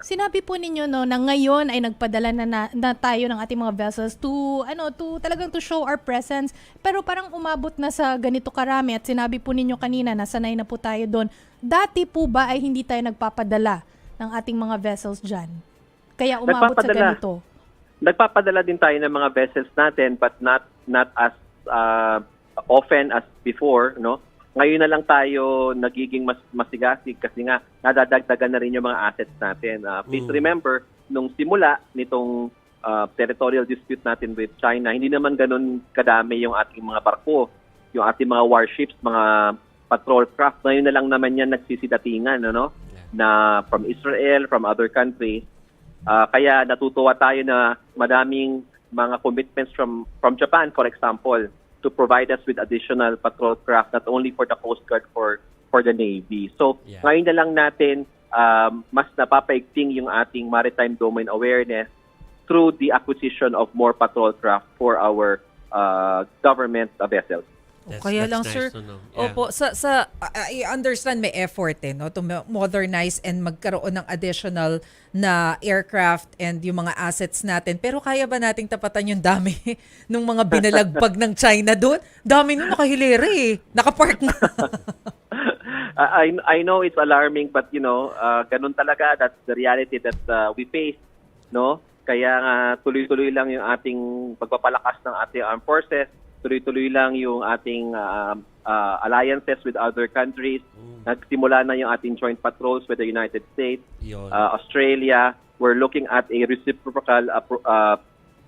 Sinabi po ninyo no na ngayon ay nagpadala na, na, na tayo ng ating mga vessels to ano to talagang to show our presence pero parang umabot na sa ganito karami at sinabi po ninyo kanina na sanay na po tayo doon. Dati po ba ay hindi tayo nagpapadala ng ating mga vessels diyan? Kaya umabot sa ganito. Nagpapadala din tayo ng mga vessels natin but not not as uh, often as before, no? Ngayon na lang tayo nagiging mas masigasig kasi nga nadadagdagan na rin yung mga assets natin. Uh, please Mm. remember, nung simula nitong uh, territorial dispute natin with China, hindi naman ganun kadami yung ating mga barko, yung ating mga warships, mga patrol craft. Ngayon na lang naman yan nagsisidatingan, ano? na from Israel, from other countries. Ah, kaya natutuwa tayo na madaming mga commitments from from Japan, for example, to provide us with additional patrol craft not only for the Coast Guard for for the Navy. So Yeah. ngayon na lang natin um, mas napapaigting yung ating maritime domain awareness through the acquisition of more patrol craft for our uh, government uh, vessels. That's- Kaya that's lang, nice sir, to know. Yeah. Opo, sa, sa, I understand may effort eh, no, to modernize and magkaroon ng additional na aircraft and yung mga assets natin. Pero kaya ba nating tapatan yung dami ng mga binalagpag ng China doon? Dami nung nakahilera eh. Nakapark na. I I know it's alarming but you know, uh, ganun talaga that's the reality that uh, we face, no? Kaya nga tuloy-tuloy lang yung ating pagpapalakas ng ating armed forces, tuloy-tuloy lang yung ating um, uh, alliances with other countries. Nagsimula na yung ating joint patrols with the United States, Yun. uh, Australia. We're looking at a reciprocal uh, uh,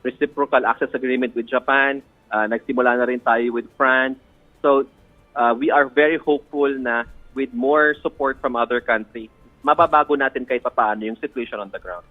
reciprocal access agreement with Japan. Uh, nagsimula na rin tayo with France. So uh, we are very hopeful na with more support from other countries, mababago natin kahit papaano yung situation on the ground.